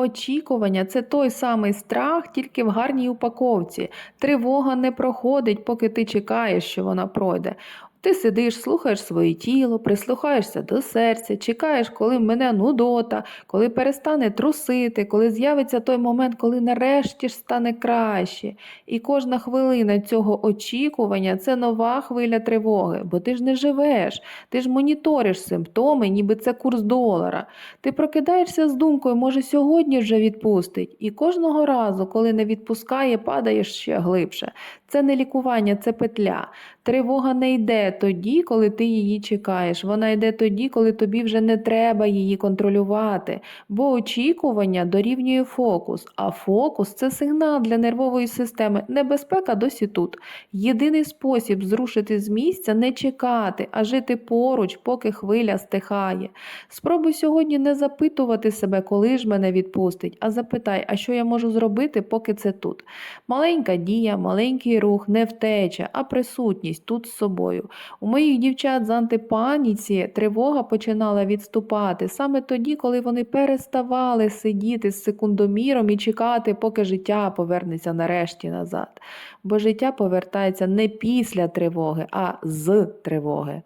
Очікування це той самий страх, тільки в гарній упаковці. Тривога не проходить, поки ти чекаєш, що вона пройде. Ти сидиш, слухаєш своє тіло, прислухаєшся до серця, чекаєш, коли мене нудота, коли перестане трусити, коли з'явиться той момент, коли нарешті ж стане краще. І кожна хвилина цього очікування це нова хвиля тривоги, бо ти ж не живеш, ти ж моніториш симптоми, ніби це курс долара. Ти прокидаєшся з думкою, може сьогодні вже відпустить, і кожного разу, коли не відпускає, падаєш ще глибше. Це не лікування, це петля. Тривога не йде тоді, коли ти її чекаєш. Вона йде тоді, коли тобі вже не треба її контролювати. Бо очікування дорівнює фокус, а фокус це сигнал для нервової системи. Небезпека досі тут. Єдиний спосіб зрушити з місця не чекати, а жити поруч, поки хвиля стихає. Спробуй сьогодні не запитувати себе, коли ж мене відпустить, а запитай, а що я можу зробити, поки це тут. Маленька дія, маленький рух, не втеча, а присутність тут з собою. У моїх дівчат з антипаніці тривога починала відступати саме тоді, коли вони переставали сидіти з секундоміром і чекати, поки життя повернеться нарешті назад. Бо життя повертається не після тривоги, а з тривоги.